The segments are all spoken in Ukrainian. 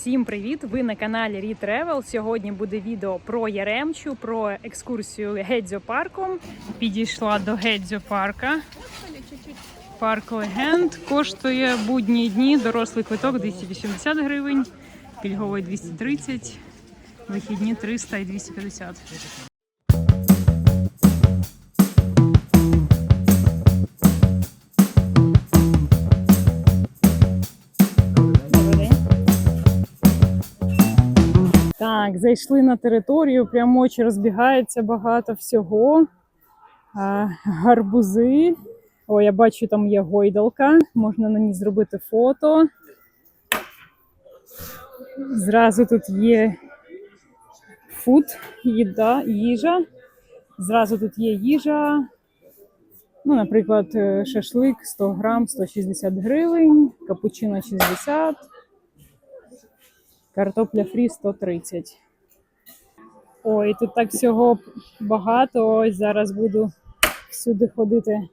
Всім привіт! Ви на каналі Рі Travel. Сьогодні буде відео про Яремчу, про екскурсію Гедзьо парком. Підійшла до Гедзьо парка. Парк Легенд коштує будні дні. Дорослий квиток 280 гривень, пільговий 230, вихідні 300 і 250. Так, зайшли на територію, прямо очі розбігається багато всього. А, гарбузи. О, я бачу, там є гойдалка, можна на ній зробити фото. Зразу тут є фуд, їда, їжа. Зразу тут є їжа. Ну, наприклад, е, шашлик 100 грам 160 гривень, капучино 60, картопля фрі 130. Ой, тут так всього багато. Ось зараз буду всюди ходити.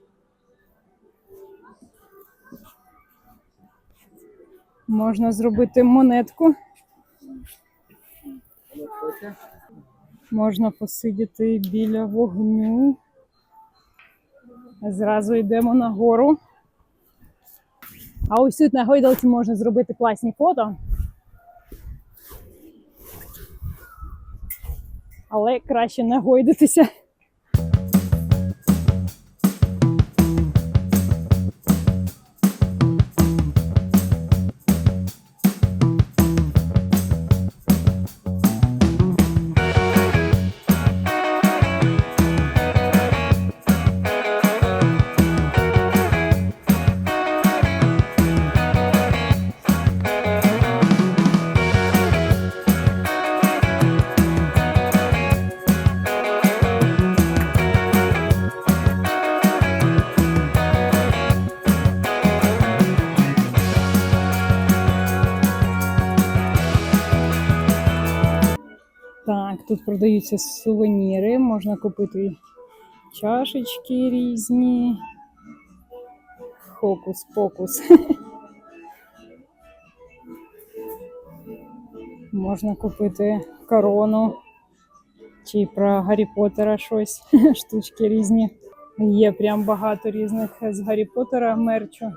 Можна зробити монетку. Можна посидіти біля вогню. Зразу йдемо на гору. А ось тут на гойдалці можна зробити класні фото. Але краще не продаються сувеніри, можна купити чашечки різні. Хокус-покус. Можна купити корону чи про Гаррі Поттера щось, штучки різні. Є прям багато різних з Гаррі Поттера мерчу.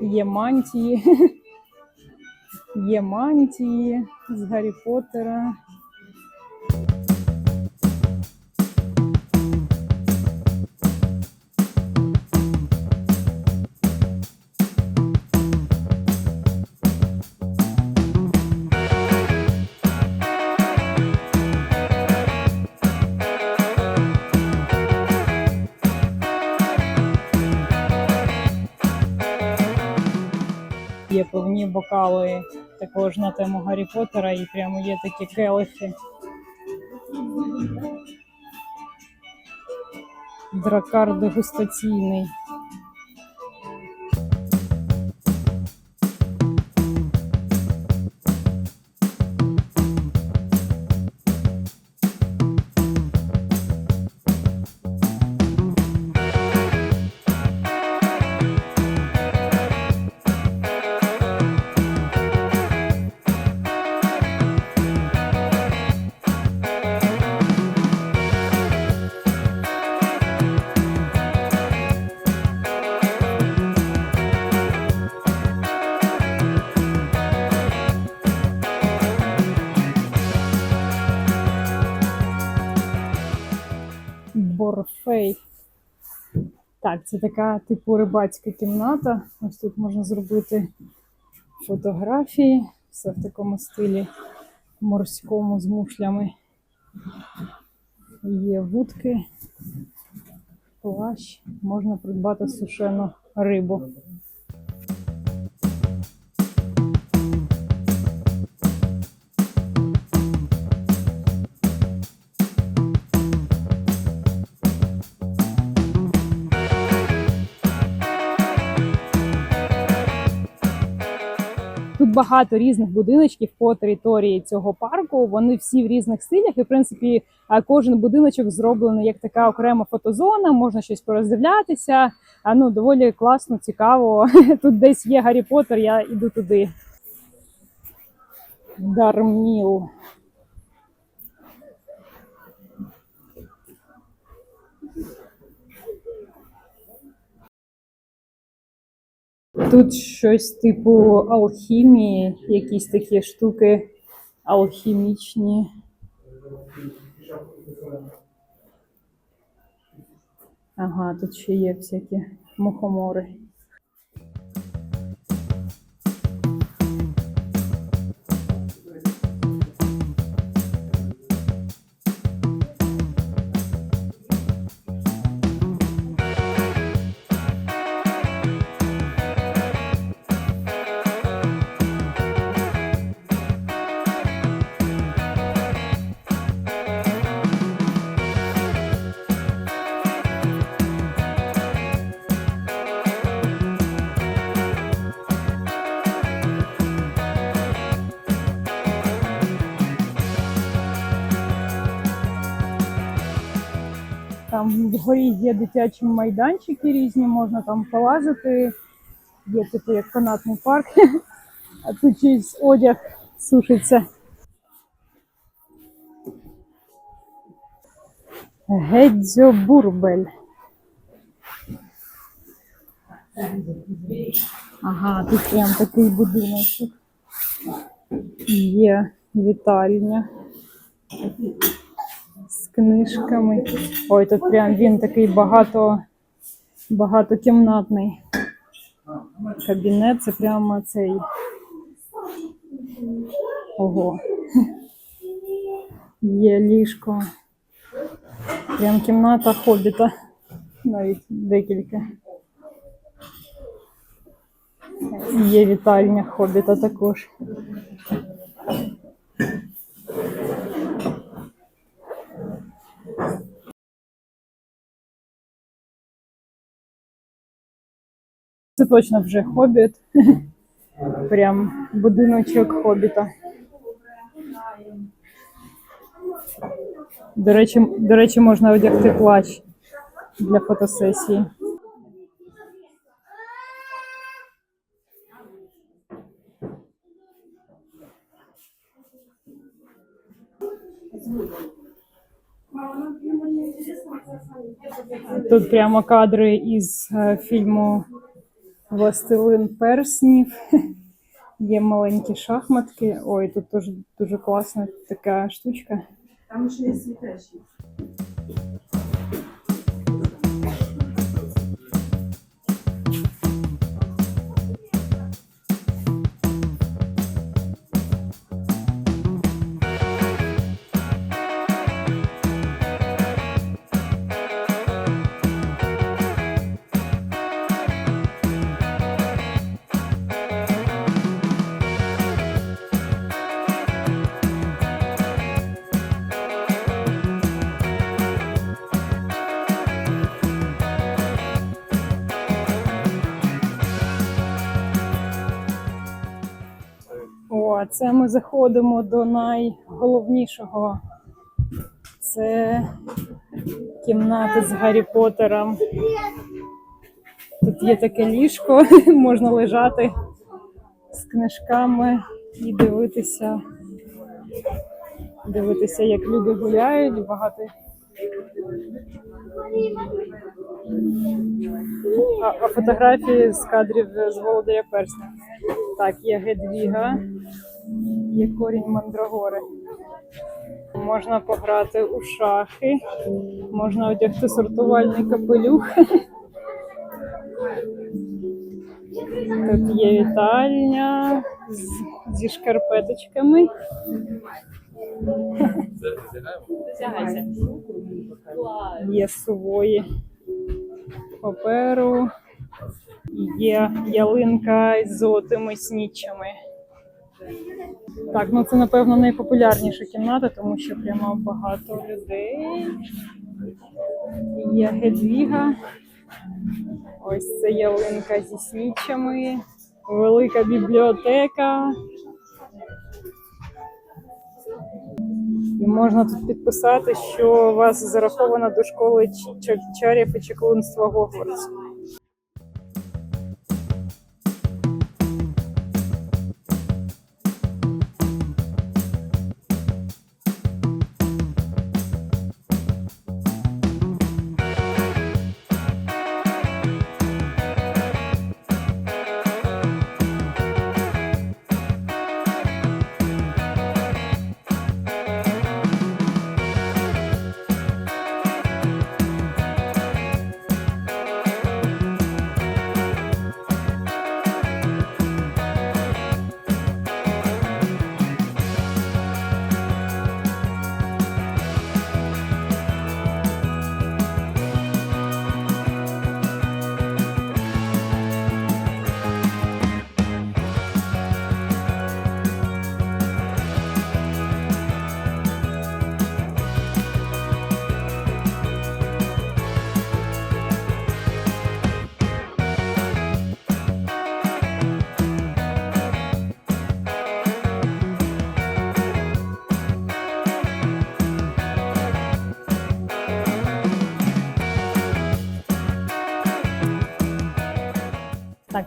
Є мантії. Є мантії з Гаррі Поттера. Є бокали також на тему Гаррі Поттера, і прямо є такі келихи. Дракар дегустаційний. Так, це така типу рибацька кімната. Ось тут можна зробити фотографії. Все в такому стилі морському з мушлями. Є вудки, плащ, можна придбати сушену рибу. Багато різних будиночків по території цього парку. Вони всі в різних стилях. І в принципі, кожен будиночок зроблений як така окрема фотозона. Можна щось пороздивлятися. Ну доволі класно, цікаво. Тут десь є Гаррі Поттер, я іду туди. Дарміл. Тут щось типу алхімії, якісь такі штуки алхімічні. Ага, тут ще є всякі мухомори. Вгорі є дитячі майданчики різні, можна там полазити. Є типу як канатний парк. А тут чийсь одяг сушиться. Гедзьо Бурбель. Ага, тут прям такий будиночок. Є вітальня книжками. Ой, тут прям він такий багато, багатокімнатний кабінет. Це прямо цей. Ого. Є ліжко. Прям кімната хобіта. Навіть декілька. Є вітальня хобіта також. Це точно вже хобіт. Прям будиночок хобіта. До речі, до речі, можна одягти плащ для фотосесії. Тут прямо кадри із е, фільму Властелин перснів. Є маленькі шахматки. Ой, тут теж дуже класна така штучка. Там ще є світеші. Це ми заходимо до найголовнішого. Це кімната з Гаррі Поттером. Тут є таке ліжко, можна лежати з книжками і дивитися. Дивитися, як люди гуляють, багато. А, а фотографії з кадрів з Володаря Персня. Так, є Гедвіга, є корінь Мандрагори. Можна пограти у шахи, можна одягти сортувальний капелюх. Тут є вітальня з- зі шкарпеточками. Є сувої паперу, є ялинка із золотими снічами. Так, ну це напевно найпопулярніша кімната, тому що прямо багато людей. Є Гедвіга. Ось це ялинка зі снічами. велика бібліотека. І можна тут підписати, що вас зараховано до школи чарів і чаклунства Гогвартс.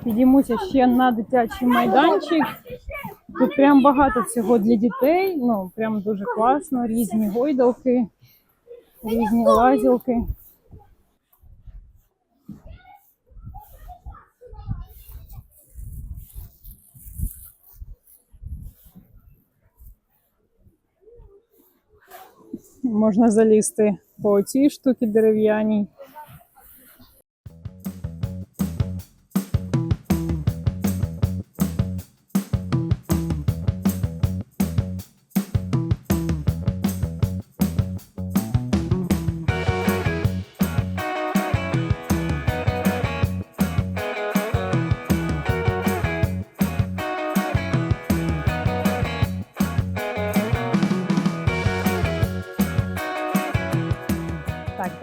Підіймуся ще на дитячий майданчик. Тут прям багато всього для дітей. Ну, прям дуже класно. Різні гойдалки, різні лазілки. Можна залізти по цій штуці дерев'яній.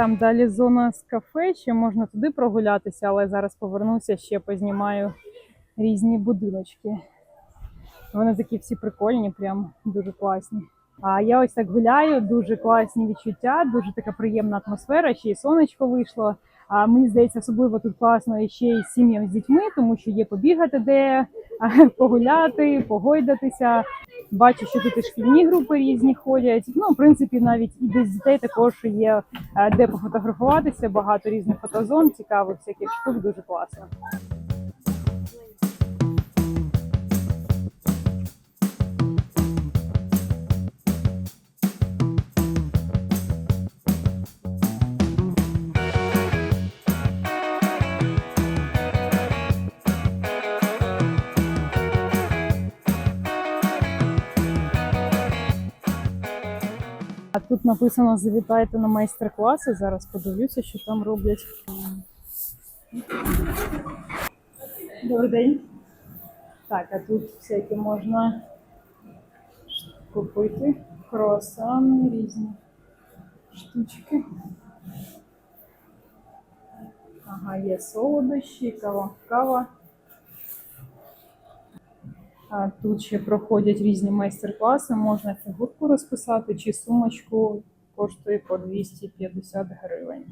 Там далі зона з кафе, ще можна туди прогулятися, але зараз повернуся, ще познімаю різні будиночки. Вони такі всі прикольні, прям дуже класні. А я ось так гуляю, дуже класні відчуття, дуже така приємна атмосфера, ще й сонечко вийшло. А мені здається, особливо тут класно ще й сім'ям з дітьми, тому що є побігати, де погуляти, погойдатися. Бачу, що тут і шкільні групи різні ходять. Ну, в принципі, навіть і без дітей також є е, де пофотографуватися, багато різних фотозон, цікавих всяких штук, дуже класно. Тут написано завітайте на майстер-класи. Зараз подивлюся, що там роблять. Добрий день. Так, а тут всякі можна купити круасани, різні штучки. Ага, є солодощі, кава, кава. Тут ще проходять різні майстер-класи, можна фігурку розписати чи сумочку коштує по 250 гривень.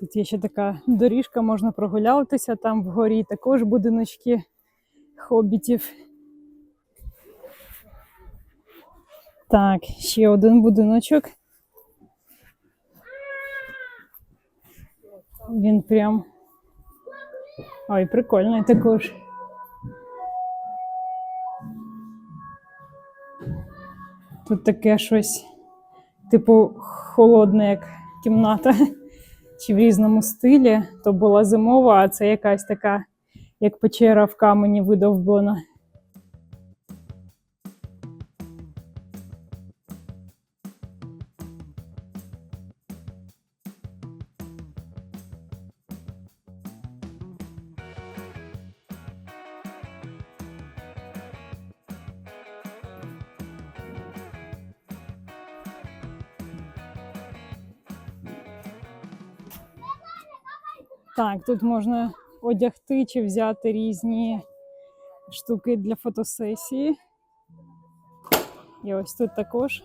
Тут є ще така доріжка, можна прогулятися там вгорі, також будиночки хобітів. Так, ще один будиночок. Він прям. Ой, прикольний також. Тут таке щось, типу, холодне, як кімната чи в різному стилі. То була зимова, а це якась така, як печера в камені видовбана. Так, тут можна одягти чи взяти різні штуки для фотосесії. І ось тут також.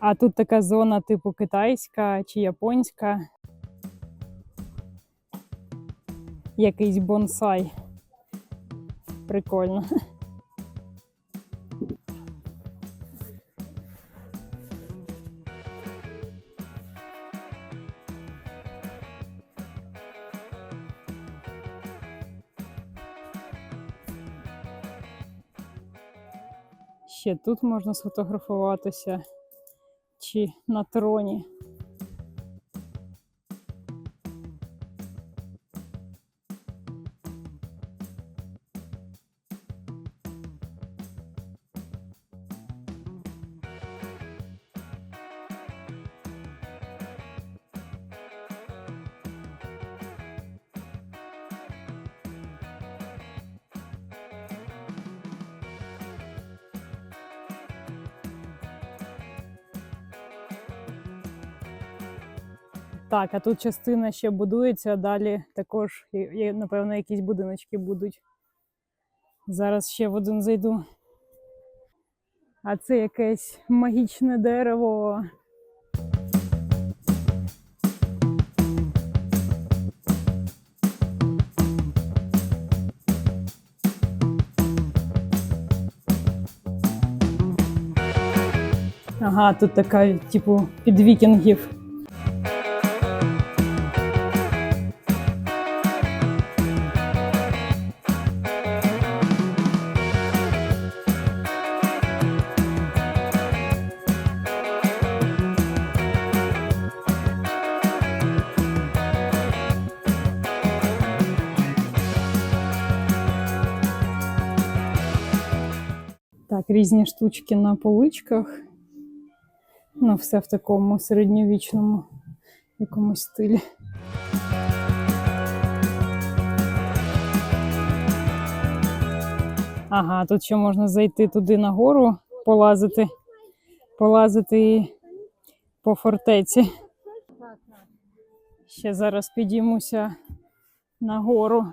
А тут така зона типу китайська чи японська. Якийсь бонсай. Прикольно. Ще тут можна сфотографуватися чи на троні. Так, а тут частина ще будується, далі також, напевно, якісь будиночки будуть. Зараз ще в один зайду. А це якесь магічне дерево. Ага, тут така, типу, під вікінгів. Різні штучки на поличках. Ну, все в такому середньовічному якомусь стилі. Ага, тут ще можна зайти туди нагору, полазити, полазити по фортеці. Ще зараз підіймуся нагору.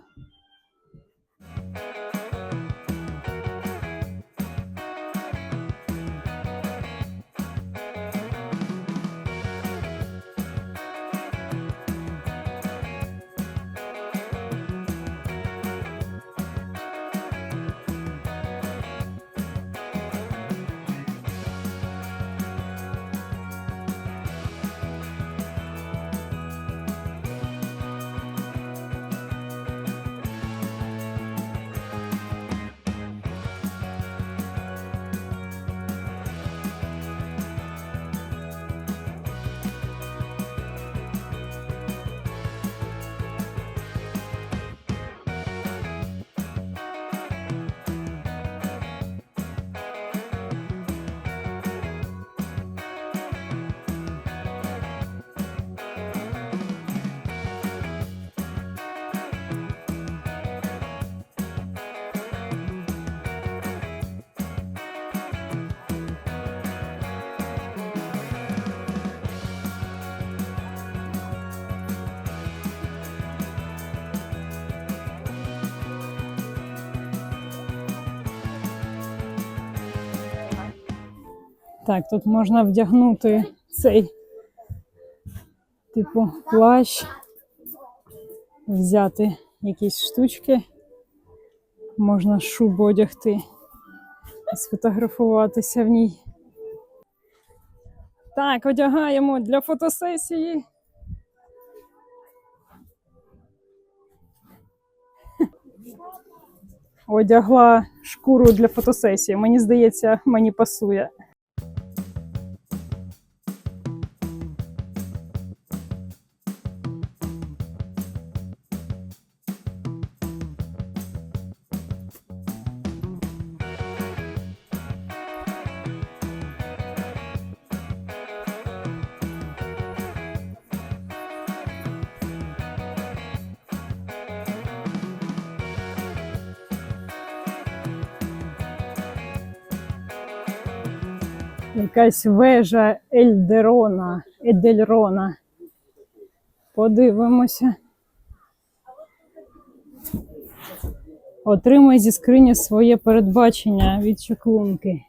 Так, тут можна вдягнути цей типу плащ, взяти якісь штучки Можна шубу одягти і сфотографуватися в ній. Так, одягаємо для фотосесії. Одягла шкуру для фотосесії. Мені здається, мені пасує. Якась вежа Ельдерона, Едельрона. Подивимося. Отримай зі скрині своє передбачення від чаклунки.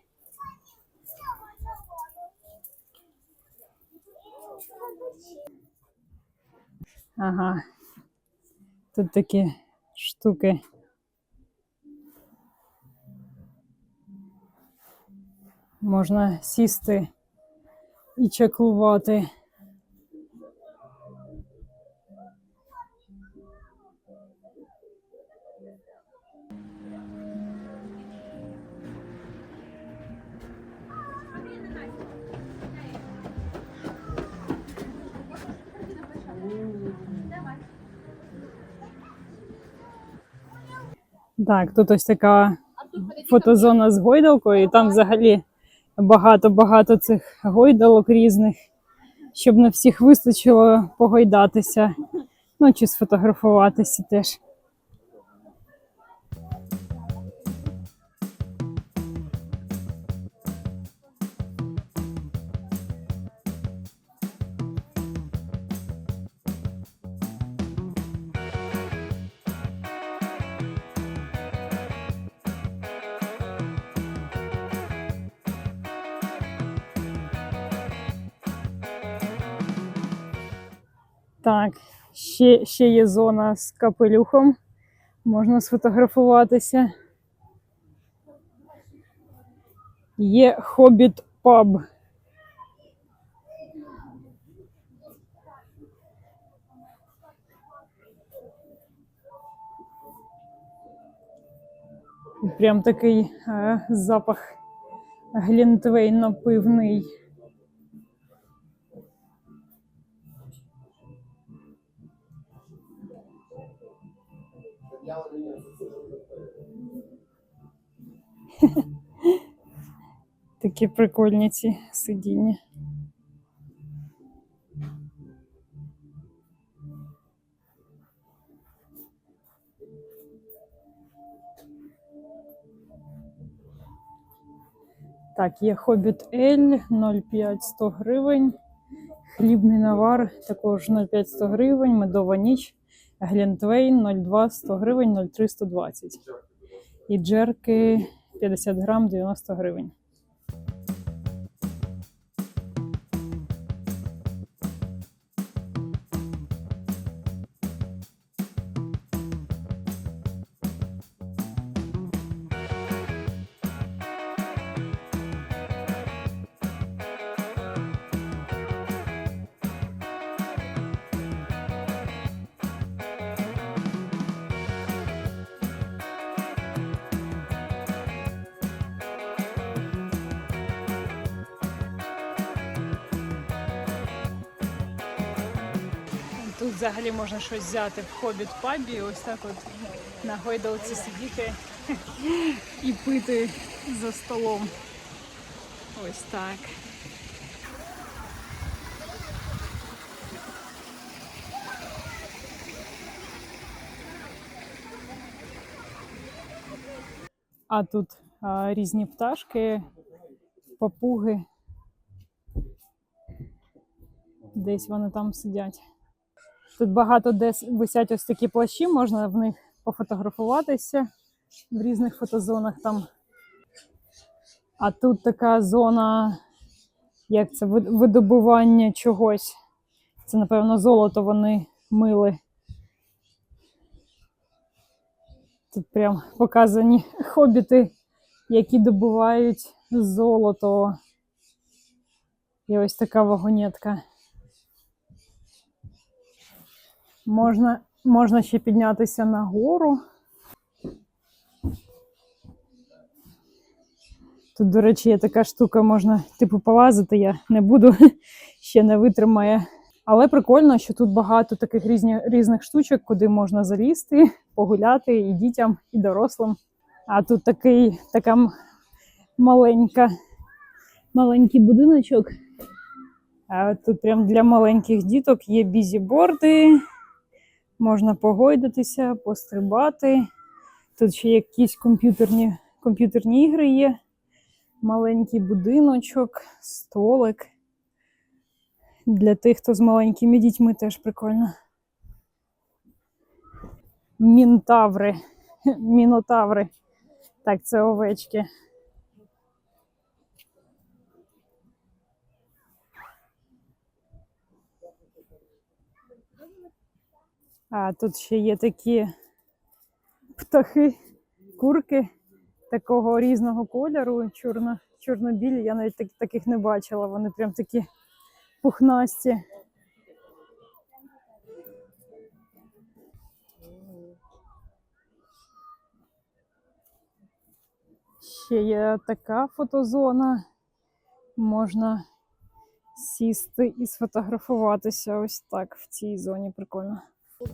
Ага. Тут такі штуки. Можна сісти і чаклувати. Так, тут ось така фотозона з гойдалкою, і там взагалі багато-багато цих гойдалок різних, щоб на всіх вистачило погойдатися, ну чи сфотографуватися теж. Так, ще, ще є зона з капелюхом. Можна сфотографуватися. Є хобіт паб. Прям такий е, запах глінтвейна Такі прикольні ці сидіння. Так, є Хобіт Ель 0,5 100 гривень. Хлібний навар також 0,5 100 гривень, медова ніч, Глінтвейн 0,2 100 гривень, 0,3 120. І джерки 50 грам 90 гривень. Тут взагалі можна щось взяти в хобіт пабі, ось так от на гойдалці сидіти і пити за столом. Ось так. А тут а, різні пташки, папуги. Десь вони там сидять. Тут багато де висять ось такі плащі, можна в них пофотографуватися в різних фотозонах там. А тут така зона, як це, видобування чогось. Це, напевно, золото вони мили. Тут прям показані хобіти, які добувають золото. І ось така вагонетка. Можна, можна ще піднятися на гору. Тут, до речі, є така штука, можна типу полазити. Я не буду, ще не витримає. Але прикольно, що тут багато таких різні, різних штучок, куди можна залізти, погуляти і дітям, і дорослим. А тут такий така маленька, маленький будиночок. А тут прям для маленьких діток є бізіборди, можна погойдатися, пострибати. Тут ще якісь комп'ютерні, комп'ютерні ігри є. Маленький будиночок, столик. Для тих, хто з маленькими дітьми, теж прикольно. Мінтаври. Мінотаври. Так, це овечки. А тут ще є такі птахи, курки такого різного кольору, чорно, чорно-білі. Я навіть так, таких не бачила. Вони прям такі пухнасті. Ще є така фотозона. Можна сісти і сфотографуватися ось так в цій зоні. Прикольно. Ще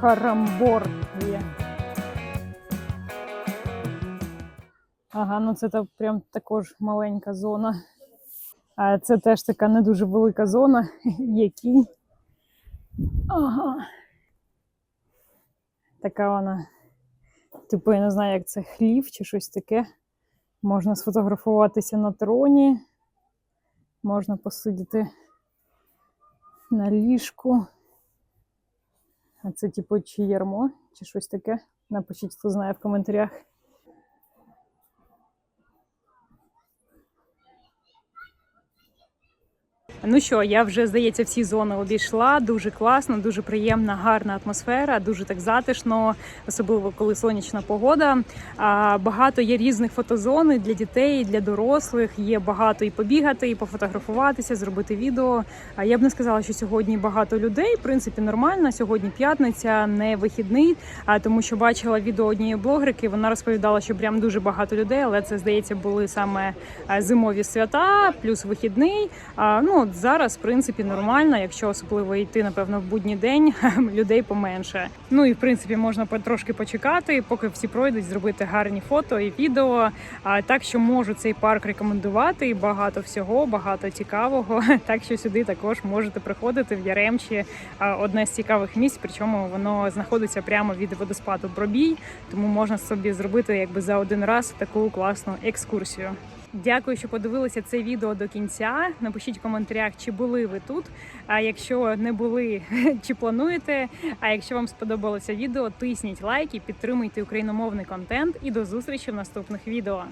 харамбор Ага, ну це та прям також маленька зона. А це теж така не дуже велика зона. Кінь. Ага. Така вона. Типу, я не знаю, як це хлів чи щось таке. Можна сфотографуватися на троні. Можна посидіти на ліжку. А це, типу, чи ярмо, чи щось таке. Напишіть, хто знає в коментарях. Ну що, я вже здається, всі зони обійшла. Дуже класно, дуже приємна, гарна атмосфера, дуже так затишно, особливо коли сонячна погода. Багато є різних фотозон для дітей, для дорослих. Є багато і побігати, і пофотографуватися, зробити відео. Я б не сказала, що сьогодні багато людей. В принципі, нормально. Сьогодні п'ятниця, не вихідний. А тому, що бачила відео однієї блогерки, вона розповідала, що прям дуже багато людей, але це здається були саме зимові свята, плюс вихідний. Ну зараз, в принципі, нормально, якщо особливо йти, напевно, в будній день людей поменше. Ну і в принципі можна потрошки почекати, поки всі пройдуть, зробити гарні фото і відео. А так що можу цей парк рекомендувати. і Багато всього, багато цікавого. Так що сюди також можете приходити в Яремчі. Одне з цікавих місць, причому воно знаходиться прямо від водоспаду Бробій, тому можна собі зробити якби за один раз таку класну екскурсію. Дякую, що подивилися це відео до кінця. Напишіть в коментарях, чи були ви тут. А якщо не були, чи плануєте. А якщо вам сподобалося відео, тисніть лайки, підтримуйте україномовний контент і до зустрічі в наступних відео.